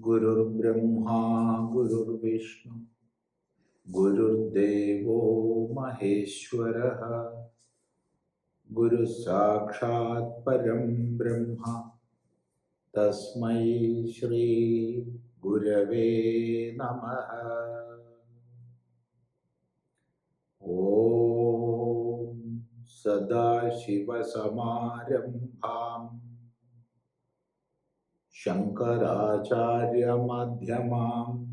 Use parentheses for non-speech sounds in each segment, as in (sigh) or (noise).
गुरुर्ब्रह्मा गुरुर्विष्णु गुरुर्देवो महेश्वरः गुरुसाक्षात् परं ब्रह्म। तस्मै श्रीगुरवे नमः। सदाशिवसमारम्भाम् शङ्कराचार्यमध्यमाम्।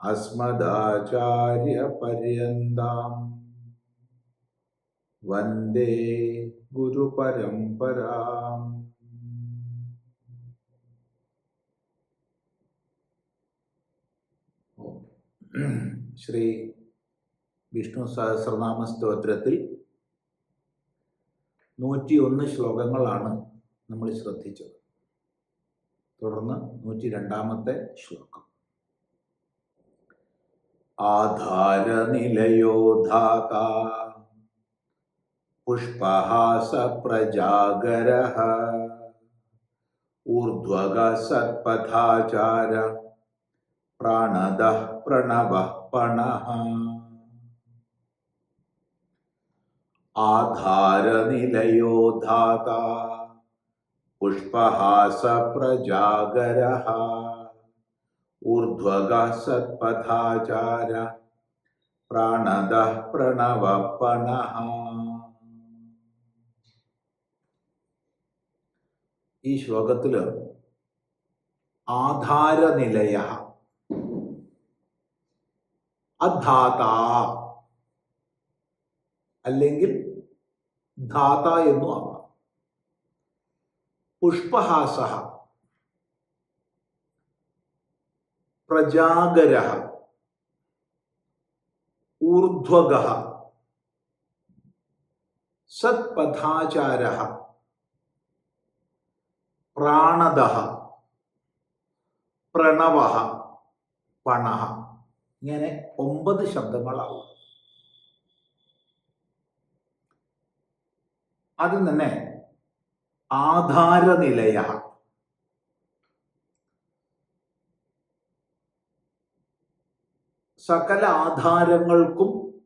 अस्मदाचार्यपर्यन्ताम्। वंदे गुरुपरम्पराम्। ശ്രീ (clears throat) വിഷ്ണു സഹസ്രനാമ സ്തോത്രത്തിൽ നൂറ്റിയൊന്ന് ശ്ലോകങ്ങളാണ് നമ്മൾ ശ്രദ്ധിച്ചത്. തുടർന്ന് നൂറ്റി രണ്ടാമത്തെ ശ്ലോകം. ആധാരനിലയോധാക പുഷ്പഹാസ പ്രജാഗര ഊർധ്വഗ സത്പഥാചാര പ്രാണദ പ്രണവ പണ ആധാരനിലയോ ധാത पुष्पहासप्रजागरः ऊर्ध्वगः सत्पथाचार പ്രാണദഃ പ്രണവപ്പണഃ ഈ ശ്ലോകത്തില് ആധാരനിലയ അധാത അല്ലെങ്കിൽ ധാത എന്നും ആവാം. പുഷ്പഹാസ പ്രജാഗര ഊർധ്വഗ സത്പഥാചാര പ്രാണദ പ്രണവ പണ. ഇങ്ങനെ ഒമ്പത് ശബ്ദങ്ങളാവും. ആദ്യം തന്നെ ആധാരനിലയ. സകല ആധാരങ്ങൾക്കും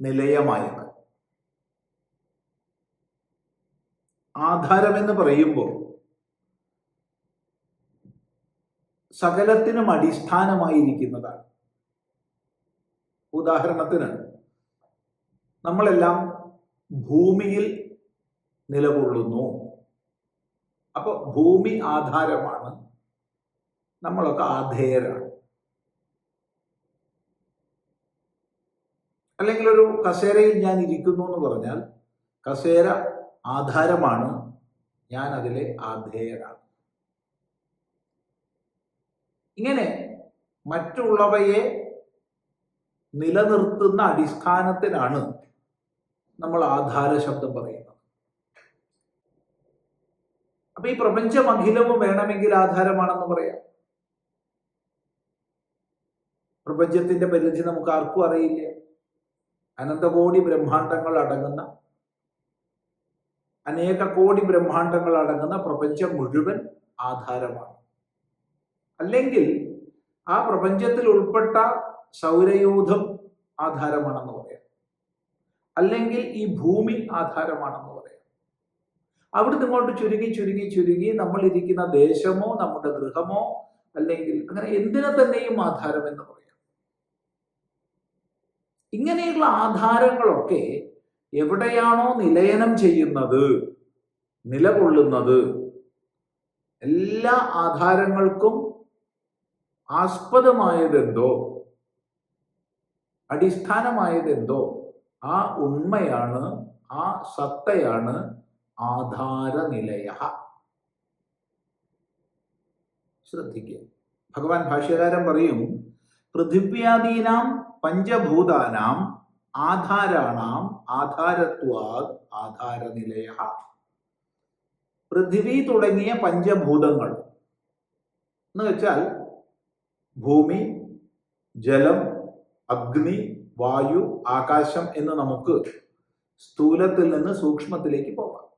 നിലയമായത്. ആധാരമെന്ന് പറയുമ്പോൾ സകലത്തിനും അടിസ്ഥാനമായിരിക്കുന്നതാണ്. ഉദാഹരണത്തിന് നമ്മളെല്ലാം ഭൂമിയിൽ നിലകൊള്ളുന്നു. അപ്പോൾ ഭൂമി ആധാരമാണ്. നമ്മളൊക്കെ ആധേയരാണ്. അല്ലെങ്കിൽ ഒരു കസേരയിൽ ഞാൻ ഇരിക്കുന്നു എന്ന് പറഞ്ഞാൽ കസേര ആധാരമാണ്. ഞാൻ അതിലെ ആധേയരാണ്. ഇങ്ങനെ മറ്റുള്ളവയെ നിലനിർത്തുന്ന അടിസ്ഥാനത്തിനാണ് നമ്മൾ ആധാര ശബ്ദം പറയുന്നത് അപ്പൊ ഈ പ്രപഞ്ചം അഖിലവും വേണമെങ്കിൽ ആധാരമാണെന്ന് പറയാം. പ്രപഞ്ചത്തിന്റെ പരിധി നമുക്ക് ആർക്കും അറിയില്ല. അനന്തകോടി ബ്രഹ്മാണ്ടങ്ങൾ അടങ്ങുന്ന അനേക കോടി ബ്രഹ്മാണ്ടങ്ങൾ അടങ്ങുന്ന പ്രപഞ്ചം മുഴുവൻ ആധാരമാണ്. അല്ലെങ്കിൽ ആ പ്രപഞ്ചത്തിൽ ഉൾപ്പെട്ട സൗരയൂഥം ആധാരമാണെന്ന് പറയാം അല്ലെങ്കിൽ ഈ ഭൂമി ആധാരമാണെന്ന് പറയാം. അവിടുന്ന് ഇങ്ങോട്ട് ചുരുങ്ങി ചുരുങ്ങി ചുരുങ്ങി നമ്മൾ ഇരിക്കുന്ന ദേശമോ നമ്മുടെ ഗൃഹമോ അല്ലെങ്കിൽ അങ്ങനെ എന്തിനെ തന്നെയും ആധാരം എന്ന് പറയാം. ഇങ്ങനെയുള്ള ആധാരങ്ങളൊക്കെ എവിടെയാണോ നിലയനം ചെയ്യുന്നത് നിലകൊള്ളുന്നത് എല്ലാ ആധാരങ്ങൾക്കും ആസ്പദമായതെന്തോ അടിസ്ഥാനമായതെന്തോ ആ ഉണ്മയാണ് ആ സത്തയാണ് ആധാരനിലയ ശ്രദ്ധിക്കുക. ഭഗവാൻ ഭാഷ്യകാരൻ പറയും പൃഥിവ്യാദീനാം പഞ്ചഭൂതാനാം ആധാരാണാം ആധാരത്വാദ് ആധാരനിലയ പൃഥിവി തുടങ്ങിയ പഞ്ചഭൂതങ്ങൾ എന്ന് വെച്ചാൽ ഭൂമി ജലം അഗ്നി വായു ആകാശം എന്ന് നമുക്ക് സ്ഥൂലത്തിൽ നിന്ന് സൂക്ഷ്മത്തിലേക്ക് പോകാം.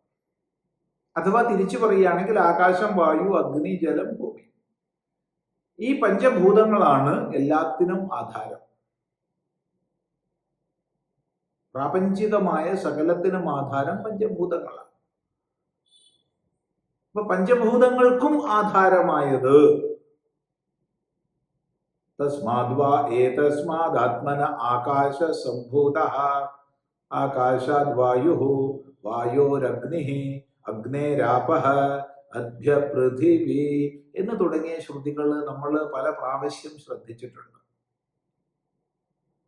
അഥവാ തിരിച്ചു പറയുകയാണെങ്കിൽ ആകാശം വായു അഗ്നി ജലം ഭൂമി. ഈ പഞ്ചഭൂതങ്ങളാണ് എല്ലാത്തിനും ആധാരം. പ്രാപഞ്ചികമായ സകലത്തിനും ആധാരം പഞ്ചഭൂതങ്ങളാണ്. അപ്പൊ പഞ്ചഭൂതങ്ങൾക്കും ആധാരമായത് തസ്മാദ്വാ ഏതസ്മാദാത്മന ആകാശ സംഭൂത ആകാശാദ് വായു വായോരഗ്നി അഗ്നേരാപ അഭ്യ പൃഥിവി എന്ന് തുടങ്ങിയ ശ്രുതികൾ നമ്മൾ പല പ്രാവശ്യം ശ്രദ്ധിച്ചിട്ടുണ്ട്.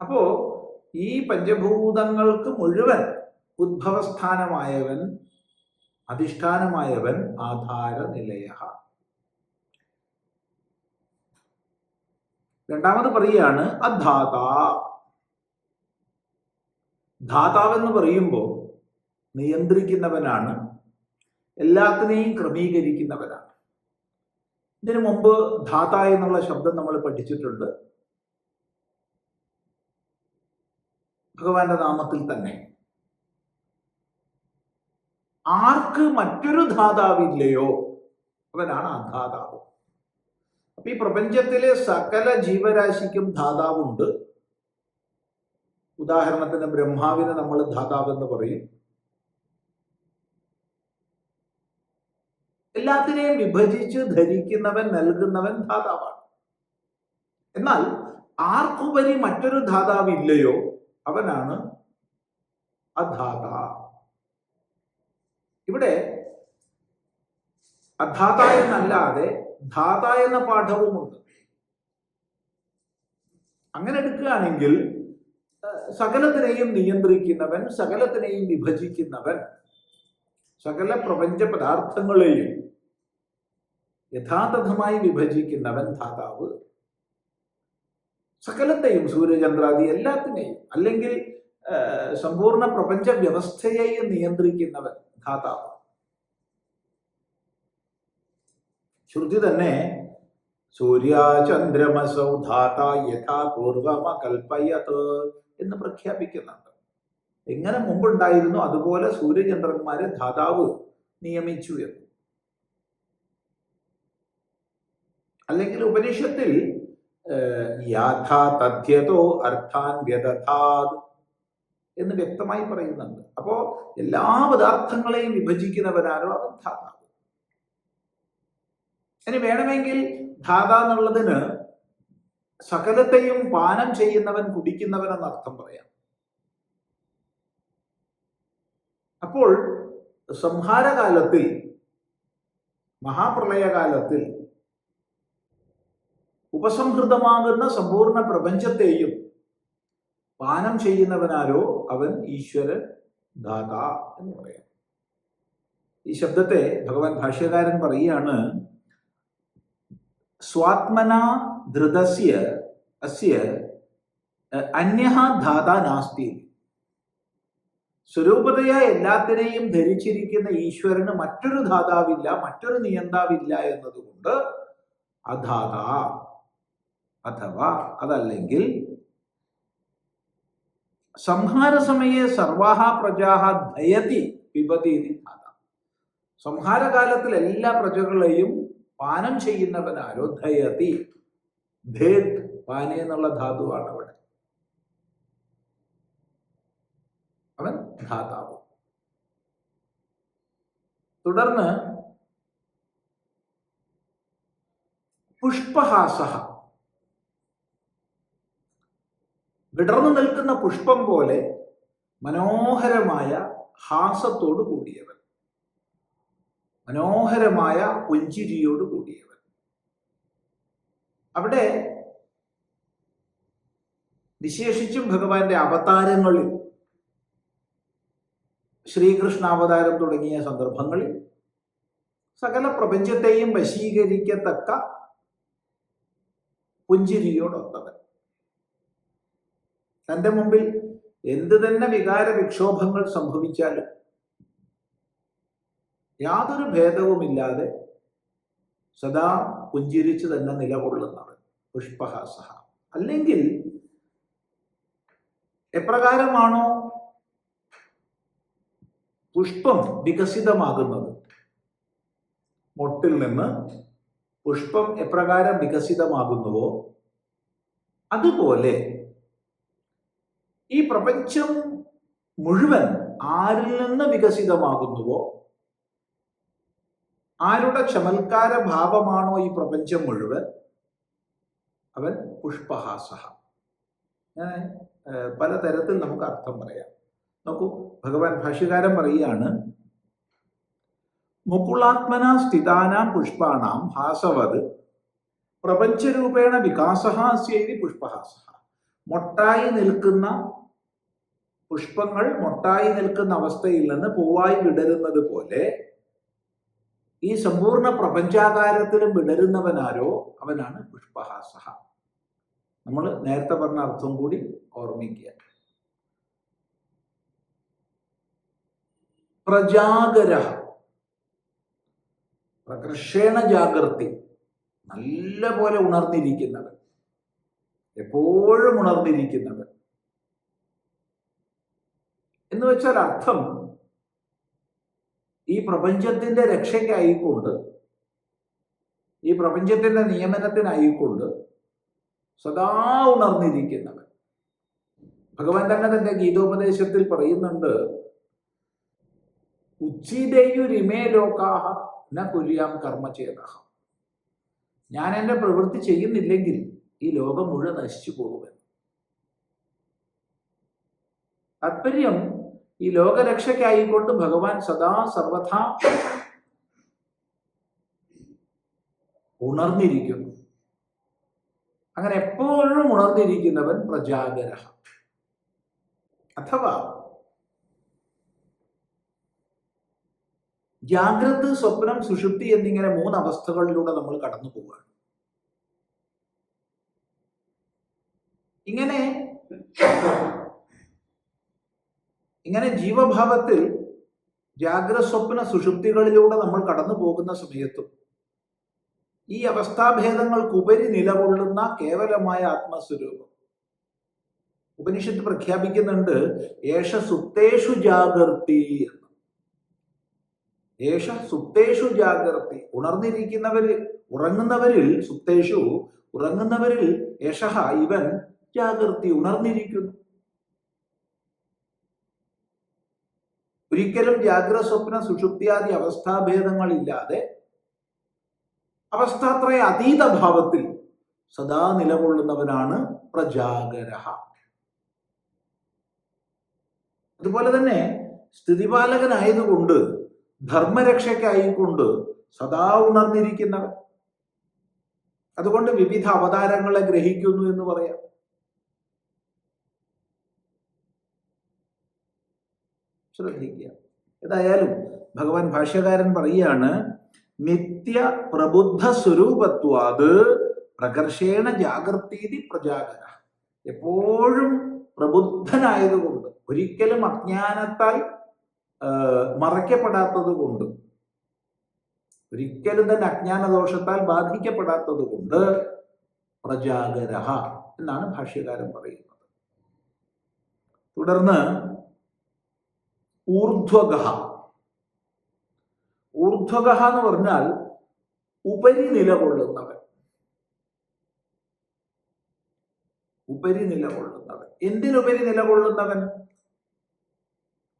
അപ്പോ ഈ പഞ്ചഭൂതങ്ങൾക്ക് മുഴുവൻ ഉദ്ഭവസ്ഥാനമായവൻ അധിഷ്ഠാനമായവൻ ആധാര നിലയ രണ്ടാമത് പറയുകയാണ് അധാത. ധാതാവെന്ന് പറയുമ്പോൾ നിയന്ത്രിക്കുന്നവനാണ് എല്ലാത്തിനെയും ക്രമീകരിക്കുന്നവനാണ്. ഇതിനു മുമ്പ് ധാത എന്നുള്ള ശബ്ദം നമ്മൾ പഠിച്ചിട്ടുണ്ട്. ഭഗവാന്റെ നാമത്തിൽ തന്നെ. ആർക്ക് മറ്റൊരു ധാതാവില്ലയോ അവനാണ് അധാതാവ്. അപ്പൊ ഈ പ്രപഞ്ചത്തിലെ സകല ജീവരാശിക്കും ധാതാവുണ്ട്. ഉദാഹരണത്തിന് ബ്രഹ്മാവിനെ നമ്മൾ ധാതാവ് എന്ന് പറയും. എല്ലാത്തിനെയും വിഭജിച്ച് ധരിക്കുന്നവൻ നൽകുന്നവൻ ധാതാവാണ്. എന്നാൽ ആർക്കുപരി മറ്റൊരു ധാതാവ് ഇല്ലയോ അവനാണ് അധാത. ഇവിടെ അധാത എന്നല്ലാതെ ധാത എന്ന പാഠവുമുണ്ട്. അങ്ങനെ എടുക്കുകയാണെങ്കിൽ സകലത്തിനെയും നിയന്ത്രിക്കുന്നവൻ സകലത്തിനെയും വിഭജിക്കുന്നവൻ സകല പ്രപഞ്ച പദാർത്ഥങ്ങളെയും യഥാതഥമായി വിഭജിക്കുന്നവൻ ധാതാവ്. സകലത്തെയും സൂര്യചന്ദ്രാദി എല്ലാത്തിനെയും അല്ലെങ്കിൽ സമ്പൂർണ പ്രപഞ്ച വ്യവസ്ഥയെയും നിയന്ത്രിക്കുന്നവൻ ധാതാവ്. ശ്രുതി തന്നെ സൂര്യാചന്ദ്രമസൗ ധാത യഥാ പൂർവമ കൽപ്പയത് എന്ന് പ്രഖ്യാപിക്കുന്നുണ്ട്. എങ്ങനെ മുമ്പുണ്ടായിരുന്നു അതുപോലെ സൂര്യചന്ദ്രന്മാരെ ധാതാവ് നിയമിച്ചു എന്ന്. അല്ലെങ്കിൽ ഉപനിഷത്തിൽ യാഥാ അർത്ഥാൻ വ്യതഥാത് എന്ന് വ്യക്തമായി പറയുന്നുണ്ട്. അപ്പോ എല്ലാ പദാർത്ഥങ്ങളെയും വിഭജിക്കുന്നവനാരോ അവൻ ധാതാവ്. ഇനി വേണമെങ്കിൽ ധാത എന്നുള്ളതിന് സകലത്തെയും പാനം ചെയ്യുന്നവൻ കുടിക്കുന്നവൻ എന്ന അർത്ഥം പറയാം. അപ്പോൾ സംഹാരകാലത്തിൽ മഹാപ്രളയകാലത്തിൽ ഉപസംഹൃതമാകുന്ന സമ്പൂർണ പ്രപഞ്ചത്തെയും പാനം ചെയ്യുന്നവനാരോ അവൻ ഈശ്വര ദാത എന്ന് പറയാം. ഈ ശബ്ദത്തെ ഭഗവാൻ ഭാഷ്യകാരൻ പറയുകയാണ് സ്വാത്മന ധൃതസ്യ അസ്യ അന്യ ധാത നാസ്തി. സ്വരൂപതയ എല്ലാത്തിനെയും ധരിച്ചിരിക്കുന്ന ഈശ്വരന് മറ്റൊരു ധാതാവില്ല മറ്റൊരു നിയന്താവില്ല എന്നതുകൊണ്ട് അധാത അഥവാ അതല്ലെങ്കിൽ സംഹാര സമയെ സർവാഹ പ്രജാഹ ധയതി പിബതി സംഹാരകാലത്തിൽ എല്ലാ പ്രജകളെയും പാനം ചെയ്യുന്നവനാരോ ധയതി ധേത് പാന എന്നുള്ള ധാതുവാണ് അവിടെ. അവൻ ധാതാവ്. തുടർന്ന് പുഷ്പഹാസ വിടർന്നു നിൽക്കുന്ന പുഷ്പം പോലെ മനോഹരമായ ഹാസത്തോടു കൂടിയവൻ. മനോഹരമായ പുഞ്ചിരിയോട് കൂടിയവൻ. അവിടെ വിശേഷിച്ചും ഭഗവാന്റെ അവതാരങ്ങളിൽ ശ്രീകൃഷ്ണ അവതാരം തുടങ്ങിയ സന്ദർഭങ്ങളിൽ സകല പ്രപഞ്ചത്തെയും വശീകരിക്കത്തക്ക പുഞ്ചിരിയോടൊത്തവൻ. തന്റെ മുമ്പിൽ എന്തു തന്നെ വികാര വിക്ഷോഭങ്ങൾ സംഭവിച്ചാലും യാതൊരു ഭേദവുമില്ലാതെ സദാ പുഞ്ചിരിച്ച് തന്നെ നിലകൊള്ളുന്നവൻ പുഷ്പഹാസ അല്ലെങ്കിൽ എപ്രകാരമാണോ പുഷ്പം വികസിതമാകുന്നത്? മൊട്ടിൽ നിന്ന് പുഷ്പം എപ്രകാരം വികസിതമാകുന്നുവോ? അതുപോലെ ഈ പ്രപഞ്ചം മുഴുവൻ ആരിൽ നിന്ന് വികസിതമാകുന്നുവോ? ആരുടെ ചമൽക്കാര ഭാവമാണോ ഈ പ്രപഞ്ചം മുഴുവൻ? അവൻ പുഷ്പഹാസഹ. ഞാൻ പലതരത്തിൽ നമുക്ക് അർത്ഥം പറയാം. നോക്കൂ ഭഗവാൻ ഭാഷ്യകാരൻ പറയുകയാണ് മുകുളാത്മന സ്ഥിതാനാം പുഷ്പാണാം ഹാസവത് പ്രപഞ്ചരൂപേണ വികാസഹാസ്യേതി പുഷ്പഹാസ മൊട്ടായി നിൽക്കുന്ന പുഷ്പങ്ങൾ മൊട്ടായി നിൽക്കുന്ന അവസ്ഥയിൽ നിന്ന് പൂവായി വിടരുന്നത് പോലെ ഈ സമ്പൂർണ പ്രപഞ്ചാകാരത്തിലും വിടരുന്നവനാരോ അവനാണ് പുഷ്പഹാസഹ. നമ്മൾ നേരത്തെ പറഞ്ഞ അർത്ഥം കൂടി ഓർമ്മിക്കുക. പ്രജാഗര പ്രകർഷേണ ജാഗ്രതി. നല്ല പോലെ ഉണർന്നിരിക്കുന്നത്. എപ്പോഴും ഉണർന്നിരിക്കുന്നത്. എന്ന് വെച്ചാൽ അർത്ഥം ഈ പ്രപഞ്ചത്തിന്റെ രക്ഷയ്ക്കായിക്കൊണ്ട് ഈ പ്രപഞ്ചത്തിന്റെ നിയമനത്തിനായിക്കൊണ്ട് സദാ ഉണർന്നിരിക്കുന്നവൻ. ഭഗവാൻ തന്നെ തന്റെ ഗീതോപദേശത്തിൽ പറയുന്നുണ്ട് ഉച്ചിതയുരിമേ ലോകാഹ ന കുര്യാം കർമ്മ ചെയ്ത ഞാൻ എന്റെ പ്രവൃത്തി ചെയ്യുന്നില്ലെങ്കിൽ ഈ ലോകം മുഴുവൻ നശിച്ചു പോകുമെന്ന്. താത്പര്യം ഈ ലോകരക്ഷയ്ക്കായിക്കൊണ്ട് ഭഗവാൻ സദാ സർവഥാ ഉണർന്നിരിക്കുന്നു അങ്ങനെ എപ്പോഴും ഉണർന്നിരിക്കുന്നവൻ പ്രജാഗര അഥവാ ജാഗ്രത് സ്വപ്നം സുഷുപ്തി എന്നിങ്ങനെ മൂന്ന് അവസ്ഥകളിലൂടെ നമ്മൾ കടന്നു പോവുകയാണ്. ഇങ്ങനെ ഇങ്ങനെ ജീവഭാവത്തിൽ ജാഗ്രസ്വപ്ന സുഷുപ്തികളിലൂടെ നമ്മൾ കടന്നു പോകുന്ന സമയത്തും ഈ അവസ്ഥാഭേദങ്ങൾക്കുപരി നിലകൊള്ളുന്ന കേവലമായ ആത്മസ്വരൂപം. ഉപനിഷത്ത് പ്രഖ്യാപിക്കുന്നുണ്ട് ഏഷ സുപ്തേഷു ജാഗർത്തി എന്ന്. ഏഷ സുപ്തേഷു ജാഗർത്തി ഉണർന്നിരിക്കുന്നവരിൽ ഉറങ്ങുന്നവരിൽ സുപ്തേഷു ഉറങ്ങുന്നവരിൽ യശഹ ഇവൻ ജാഗർത്തി ഉണർന്നിരിക്കുന്നു. ഒരിക്കലും ജാഗ്രത സ്വപ്ന സുഷുപ്തിയാദി അവസ്ഥാഭേദങ്ങളില്ലാതെ അവസ്ഥാത്രയ അതീത ഭാവത്തിൽ സദാ നിലകൊള്ളുന്നവനാണ് പ്രജാഗര അതുപോലെ തന്നെ സ്ഥിതിപാലകനായതുകൊണ്ട് ധർമ്മരക്ഷയ്ക്കായിക്കൊണ്ട് സദാ ഉണർന്നിരിക്കുന്നവൻ. അതുകൊണ്ട് വിവിധ അവതാരങ്ങളെ ഗ്രഹിക്കുന്നു എന്ന് പറയാം. ശ്രദ്ധിക്കുക. ഏതായാലും ഭഗവാൻ ഭാഷ്യകാരൻ പറയുകയാണ് നിത്യ പ്രബുദ്ധ സ്വരൂപത്വാത് പ്രകർഷേണ ജാഗ്രതീതി പ്രജാഗര എപ്പോഴും പ്രബുദ്ധനായതുകൊണ്ട് ഒരിക്കലും അജ്ഞാനത്താൽ മറയ്ക്കപ്പെടാത്തത് കൊണ്ട് ഒരിക്കലും തന്നെ അജ്ഞാനദോഷത്താൽ ബാധിക്കപ്പെടാത്തത് കൊണ്ട് പ്രജാഗര എന്നാണ് ഭാഷ്യകാരൻ പറയുന്നത്. തുടർന്ന് ഊർധ്വഗഹ. ഊർധ്വഗഹ എന്ന് പറഞ്ഞാൽ ഉപരി നിലകൊള്ളുന്നവൻ. ഉപരി നിലകൊള്ളുന്നവൻ. എന്തിനുപരി നിലകൊള്ളുന്നവൻ?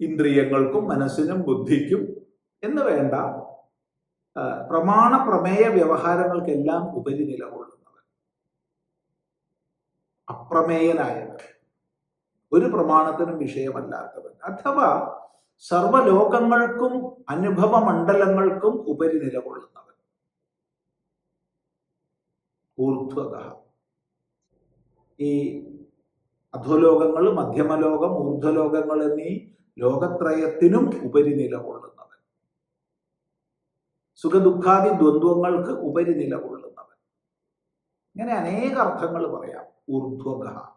ഇന്ദ്രിയങ്ങൾക്കും മനസ്സിനും ബുദ്ധിക്കും എന്ന് വേണ്ട പ്രമാണ പ്രമേയ വ്യവഹാരങ്ങൾക്കെല്ലാം ഉപരി നിലകൊള്ളുന്നവൻ. അപ്രമേയനായവൻ. ഒരു പ്രമാണത്തിനും വിഷയമല്ലാത്തവൻ. അഥവാ സർവലോകങ്ങൾക്കും അനുഭവ മണ്ഡലങ്ങൾക്കും ഉപരി നിലകൊള്ളുന്നവൻ. ഊർധ്വത ഈ അധോലോകങ്ങൾ മധ്യമലോകം ഊർധ്വലോകങ്ങൾ എന്നീ ലോകത്രയത്തിനും ഉപരി നിലകൊള്ളുന്നവൻ. സുഖദുഃഖാദി ദ്വന്ദ്വങ്ങൾക്ക് ഉപരി നിലകൊള്ളുന്നവൻ. ഇങ്ങനെ അനേക അർത്ഥങ്ങൾ പറയാം. ഊർധ്വക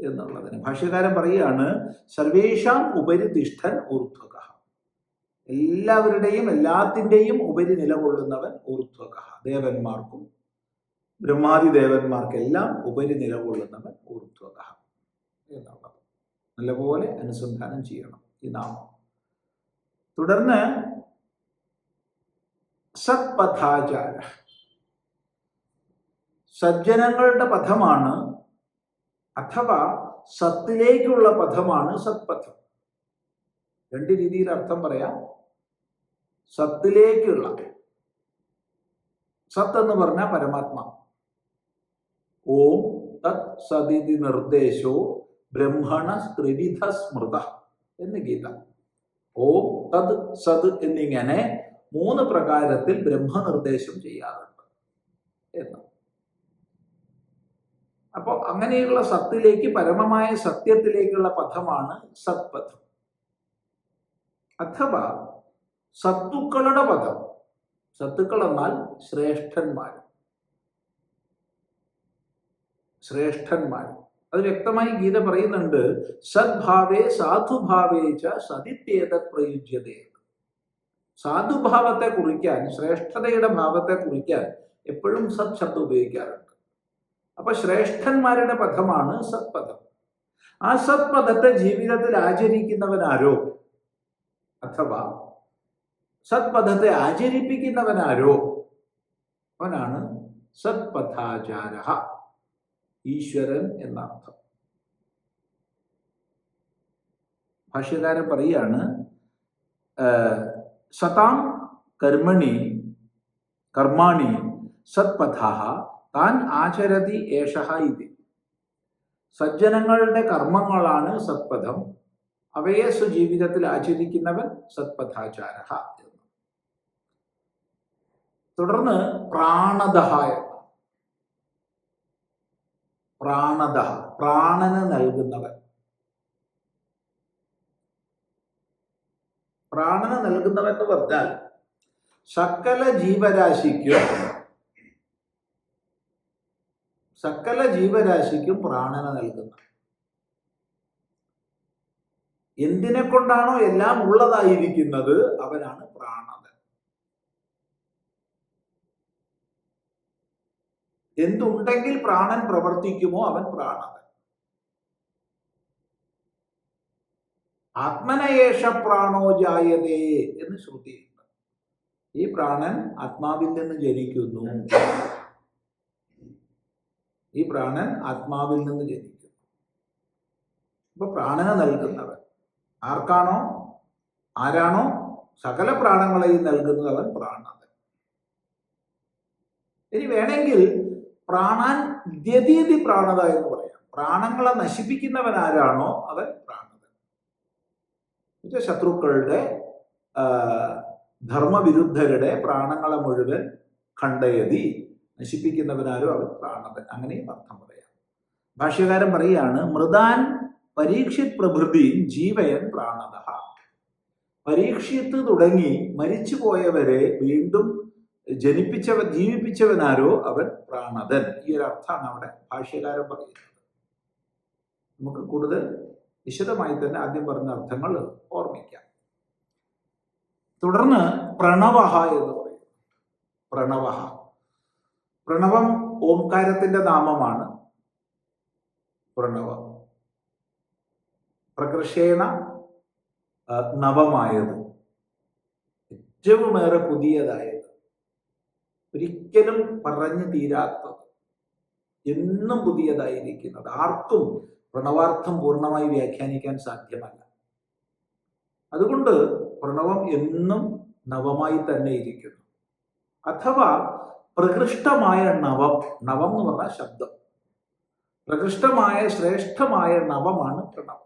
എന്നുള്ളതിന്. ഭാഷ്യകാരൻ പറയുകയാണ് സർവേഷാം ഉപരിതിഷ്ഠൻ ഊർധ്വക എല്ലാവരുടെയും എല്ലാത്തിന്റെയും ഉപരി നിലകൊള്ളുന്നവൻ ഊർധ്വക ദേവന്മാർക്കും ബ്രഹ്മാദി ദേവന്മാർക്കെല്ലാം ഉപരി നിലകൊള്ളുന്നവൻ ഊർധ്വക എന്നുള്ളത്. നല്ലപോലെ അനുസന്ധാനം ചെയ്യണം ഈ നാമം. തുടർന്ന് സത്പഥാചാര. സജ്ജനങ്ങളുടെ പഥമാണ് അഥവാ സത്തിലേക്കുള്ള പഥമാണ് സത്പഥം. രണ്ട് രീതിയിൽ അർത്ഥം പറയാം. സത്തിലേക്കുള്ള. സത്ത് എന്ന് പറഞ്ഞാൽ പരമാത്മാ. ഓം തത് സതിഥി നിർദ്ദേശോ ബ്രഹ്മണ ത്രിവിധ സ്മൃത എന്ന് ഗീത. ഓം തത് സത് എന്നിങ്ങനെ മൂന്ന് പ്രകാരത്തിൽ ബ്രഹ്മനിർദ്ദേശം ചെയ്യാറുണ്ട് എന്ന്. അപ്പോൾ അങ്ങനെയുള്ള സത്തിലേക്ക് പരമമായ സത്യത്തിലേക്കുള്ള പഥമാണ് സത്പഥം. അഥവാ സത്തുക്കളുടെ പദം സത്തുക്കൾ എന്നാൽ ശ്രേഷ്ഠന്മാർ ശ്രേഷ്ഠന്മാർ അത് വ്യക്തമായി ഗീത പറയുന്നുണ്ട് സദ്ഭാവേ സാധുഭാവേ ച സതിത്യേത പ്രയുജ്യതേ. സാധുഭാവത്തെ കുറിക്കാൻ ശ്രേഷ്ഠതയുടെ ഭാവത്തെ കുറിക്കാൻ എപ്പോഴും സത് ശബ്ദം ഉപയോഗിക്കാറുണ്ട്. അപ്പൊ ശ്രേഷ്ഠന്മാരുടെ പദമാണ് സത്പഥം ആ സത്പഥത്തെ ജീവിതത്തിൽ ആചരിക്കുന്നവനാരോ? അഥവാ സത്പഥത്തെ ആചരിപ്പിക്കുന്നവനാരോ? അവനാണ് സത്പഥാചാര ഈശ്വരൻ എന്നർത്ഥം. ഭാഷ്യകാരൻ പറയാണ് സതാം കർമ്മണി കർമാണി സത്പഥ താൻ ആചരതി ഏഷഹ ഇത്. സജ്ജനങ്ങളുടെ കർമ്മങ്ങളാണ് സത്പഥം. അവയെ സ്വജീവിതത്തിൽ ആചരിക്കുന്നവൻ സത്പഥാചാര എന്ന്. തുടർന്ന് പ്രാണദഹ എന്ന. പ്രാണദഹ പ്രാണന് നൽകുന്നവൻ. പ്രാണന് നൽകുന്നവൻ എന്ന് പറഞ്ഞാൽ സകല ജീവരാശിക്കും സകല ജീവരാശിക്കും പ്രാണന നൽകുന്ന. എന്തിനെ കൊണ്ടാണോ എല്ലാം ഉള്ളതായിരിക്കുന്നത്? അവനാണ് പ്രാണത എന്തുണ്ടെങ്കിൽ പ്രാണൻ പ്രവർത്തിക്കുമോ അവൻ പ്രാണത ആത്മനയേഷ പ്രാണോ ജായതേ എന്ന് ശ്രുതിയുണ്ട്. ഈ പ്രാണൻ ആത്മാവിൽ നിന്ന് ജനിക്കുന്നു. ഈ പ്രാണൻ ആത്മാവിൽ നിന്ന് ജനിക്കും. അപ്പൊ പ്രാണന നൽകുന്നവൻ ആർക്കാണോ? ആരാണോ? സകല പ്രാണങ്ങളെയും നൽകുന്നവൻ അവൻ പ്രാണതൻ ഇനി വേണമെങ്കിൽ പ്രാണാൻ ഗതിയതി പ്രാണത എന്ന് പറയാം. പ്രാണങ്ങളെ നശിപ്പിക്കുന്നവൻ ആരാണോ? അവൻ പ്രാണത ശത്രുക്കളുടെ ധർമ്മവിരുദ്ധരുടെ പ്രാണങ്ങളെ മുഴുവൻ ഖണ്ഡയതി നശിപ്പിക്കുന്നവനാരോ അവൻ പ്രാണവൻ അങ്ങനെയും അർത്ഥം പറയാം. ഭാഷ്യകാരൻ പറയുകയാണ് മൃദാൻ പരീക്ഷിത് പ്രഭൃതി ജീവയൻ പ്രാണത. പരീക്ഷിത്ത് തുടങ്ങി മരിച്ചുപോയവരെ വീണ്ടും ജനിപ്പിച്ചവ ജീവിപ്പിച്ചവനാരോ അവൻ പ്രാണതൻ. ഈ ഒരു അർത്ഥമാണ് അവിടെ ഭാഷ്യകാരൻ പറയുന്നത്. നമുക്ക് കൂടുതൽ വിശദമായി തന്നെ ആദ്യം പറഞ്ഞ അർത്ഥങ്ങൾ ഓർമ്മിക്കാം. തുടർന്ന് പ്രണവഹ എന്ന് പറയും പ്രണവഹ. പ്രണവം ഓംകാരത്തിന്റെ നാമമാണ്. പ്രണവം. പ്രകർഷേണ നവമായത്. ഏറ്റവുമേറെ പുതിയതായത്. ഒരിക്കലും പറഞ്ഞു തീരാത്തത്. എന്നും പുതിയതായിരിക്കുന്നത്. ആർക്കും പ്രണവാർത്ഥം പൂർണമായി വ്യാഖ്യാനിക്കാൻ സാധ്യമല്ല. അതുകൊണ്ട് പ്രണവം എന്നും നവമായി തന്നെ ഇരിക്കുന്നു. അഥവാ പ്രകൃഷ്ടമായ നവം നവം എന്ന് പറഞ്ഞ ശബ്ദം. പ്രകൃഷ്ടമായ ശ്രേഷ്ഠമായ നവമാണ് പ്രണവം.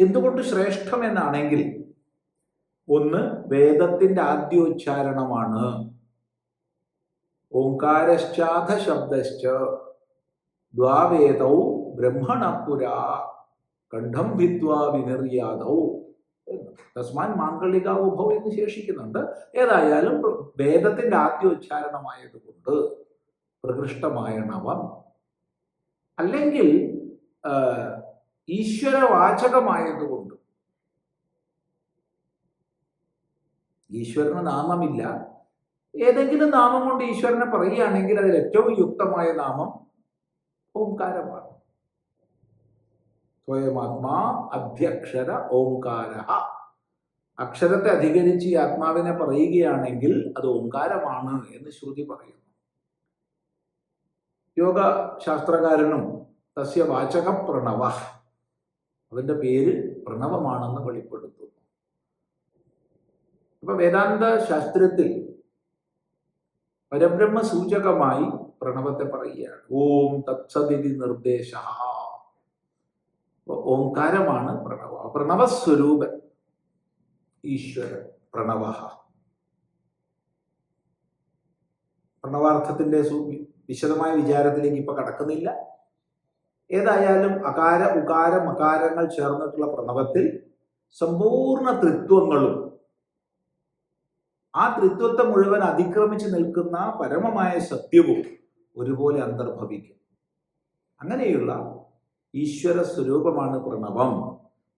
എന്തുകൊണ്ട് ശ്രേഷ്ഠം എന്നാണെങ്കിൽ ഒന്ന് വേദത്തിന്റെ ആദ്യോച്ചാരണമാണ്. ഓങ്കാരശ്ചാധ ശബ്ദശ്ച ദ്വാവേദൗ ബ്രഹ്മണപുര കണ്ഠം ഭിത്വാ വിനിർയാദൗ തസ്മാൻ മാംഗളികാവുഭവ എന്ന് ശേഷിക്കുന്നുണ്ട്. ഏതായാലും വേദത്തിന്റെ ആദ്യോച്ചാരണമായതുകൊണ്ട് പ്രകൃഷ്ടമായ നവം. അല്ലെങ്കിൽ ഈശ്വരവാചകമായതുകൊണ്ട്. ഈശ്വരന് നാമമില്ല. ഏതെങ്കിലും നാമം കൊണ്ട് ഈശ്വരനെ പറയുകയാണെങ്കിൽ അതിൽ ഏറ്റവും യുക്തമായ നാമം ഓംകാരമാണ്. സ്വയമാത്മാ അധ്യക്ഷര ഓംകാര അക്ഷരത്തെ അധികരിച്ച് ഈ ആത്മാവിനെ പറയുകയാണെങ്കിൽ അത് ഓങ്കാരമാണ് എന്ന് ശ്രുതി പറയുന്നു. യോഗ ശാസ്ത്രകാരനും തസ്യ വാചക പ്രണവ അവന്റെ പേര് പ്രണവമാണെന്ന് വെളിപ്പെടുത്തുന്നു. അപ്പൊ വേദാന്ത ശാസ്ത്രത്തിൽ പരബ്രഹ്മ സൂചകമായി പ്രണവത്തെ പറയുകയാണ്. ഓം തത്സതി നിർദ്ദേശ. ഓംകാരമാണ് പ്രണവ. പ്രണവസ്വരൂപൻ. ഈശ്വരൻ പ്രണവ പ്രണവാർത്ഥത്തിന്റെ വിശദമായ വിചാരത്തിലേക്ക് ഇപ്പൊ കടക്കുന്നില്ല. ഏതായാലും അകാര ഉകാര മകാരങ്ങൾ ചേർന്നിട്ടുള്ള പ്രണവത്തിൽ സമ്പൂർണ തൃത്വങ്ങളും ആ തൃത്വത്തെ മുഴുവൻ അതിക്രമിച്ച് നിൽക്കുന്ന പരമമായ സത്യവും ഒരുപോലെ അന്തർഭവിക്കും. അങ്ങനെയുള്ള ഈശ്വര സ്വരൂപമാണ് പ്രണവം.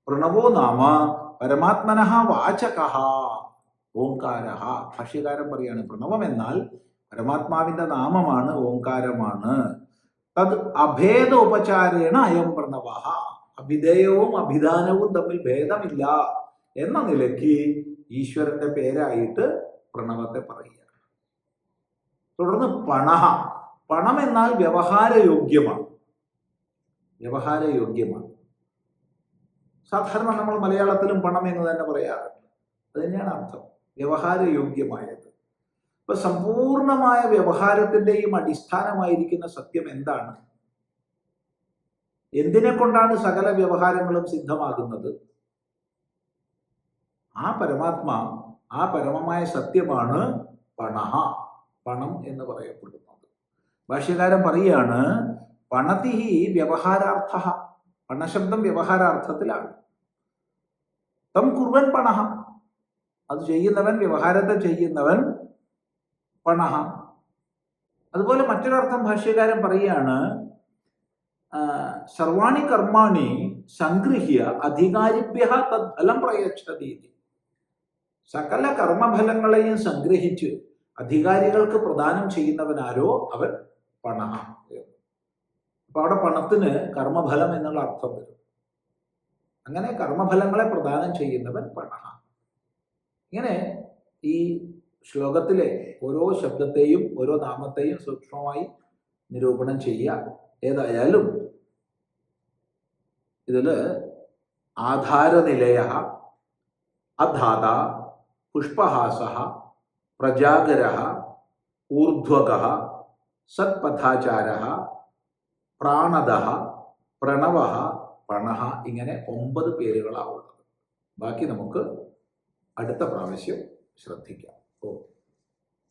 പ്രണവോ നാമ പരമാത്മന വാചക. ഓംകാര. ഭാഷ്യകാരൻ പറയാണ് പ്രണവം എന്നാൽ പരമാത്മാവിന്റെ നാമമാണ് ഓംകാരമാണ്. തത് അഭേദ ഉപചാരേണ അയം പ്രണവ. അഭിധേയവും അഭിധാനവും തമ്മിൽ ഭേദമില്ല എന്ന നിലയ്ക്ക് ഈശ്വരന്റെ പേരായിട്ട് പ്രണവത്തെ പറയുക തുടർന്ന് പണഹ പണം എന്നാൽ വ്യവഹാരയോഗ്യമാണ്. വ്യവഹാരയോഗ്യമാണ്. സാധാരണ നമ്മൾ മലയാളത്തിലും പണം എന്ന് തന്നെ പറയാറുണ്ട്. അത് തന്നെയാണ് അർത്ഥം. വ്യവഹാരയോഗ്യമായത്. ഇപ്പൊ സമ്പൂർണമായ വ്യവഹാരത്തിന്റെയും അടിസ്ഥാനമായിരിക്കുന്ന സത്യം എന്താണ്? എന്തിനെ കൊണ്ടാണ് സകല വ്യവഹാരങ്ങളും സിദ്ധമാകുന്നത്? ആ പരമാത്മാ ആ പരമമായ സത്യമാണ് പണഹ പണം എന്ന് പറയപ്പെടുന്നത്. ഭാഷ്യകാരൻ പറയാണ് പണതി വ്യവഹാരാർത്ഥ പണശബ്ദം വ്യവഹാരാർത്ഥത്തിലാണ്. തം കുർവൻ പണഹ. അത് ചെയ്യുന്നവൻ വ്യവഹാരത്തെ ചെയ്യുന്നവൻ പണഹ. അതുപോലെ മറ്റൊരർത്ഥം ഭാഷ്യകാരൻ പറയുകയാണ് സർവാണി കർമാണി സംഗൃഹ്യ അധികാരിഭ്യ തദ്ഫലം പ്രയച്ഛതി ഇതി. സകല കർമ്മഫലങ്ങളെയും സംഗ്രഹിച്ച് അധികാരികൾക്ക് പ്രദാനം ചെയ്യുന്നവനാരോ അവൻ പണഹ. അപ്പൊ അവിടെ പണത്തിന് കർമ്മഫലം എന്നുള്ള അർത്ഥം വരും. അങ്ങനെ കർമ്മഫലങ്ങളെ പ്രദാനം ചെയ്യുന്നവൻ പണഹ ഇങ്ങനെ ഈ ശ്ലോകത്തിലെ ഓരോ ശബ്ദത്തെയും ഓരോ നാമത്തെയും സൂക്ഷ്മമായി നിരൂപണം ചെയ്യുക. ഏതായാലും ഇതിൽ ആധാരനിലയ അധാത പുഷ്പഹാസ പ്രജാഗര ഊർധ്വക സത്പഥാചാര പ്രാണദ പ്രണവ പണഹ ഇങ്ങനെ ഒമ്പത് പേരുകളാവുള്ളത് ബാക്കി നമുക്ക് അടുത്ത പ്രാവശ്യം ശ്രദ്ധിക്കാം. ഓ.